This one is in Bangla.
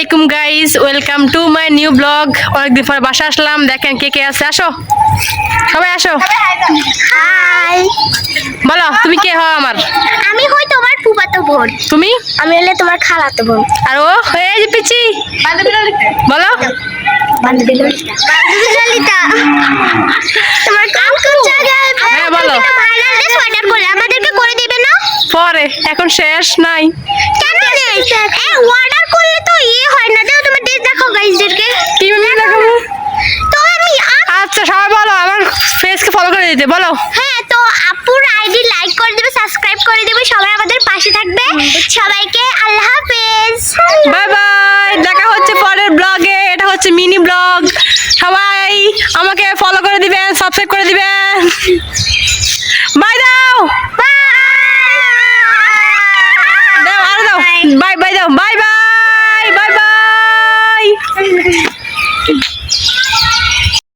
আলাইকুম guys welcome to my new blog অনেকদিন পর বাসা আসলাম। দেখেন কে কে আছে আসো। সবাই আসো। হাই বলো তুমি কে হও আমার? আমি হই তোমার ফুফাতো বোন। তুমি? আমি হলে তোমার খালাতো বোন। আর ও? এই যে পিচি। বলো। বান্ধবী ললিতা। বান্ধবী ললিতা তোমার কোন জায়গায় হ্যাঁ, বলো। ভাইরাল ড্রেস অর্ডার করলে আমাদেরকে করে দিবে না? পরে এখন শেষ নাই। কেন নেই? অর্ডার দিতে বলো। হ্যাঁ তো আপুর আইডি লাইক করে দিবে সাবস্ক্রাইব করে দিবে সবাই আমাদের পাশে থাকবে। সবাইকে আল্লাহ হাফেজ। বাই বাই দেখা হচ্ছে পরের ব্লগে এটা হচ্ছে মিনি ব্লগ সবাই আমাকে ফলো করে দিবেন সাবস্ক্রাইব করে দিবেন বাই দাও। দাও আর দাও। Bye bye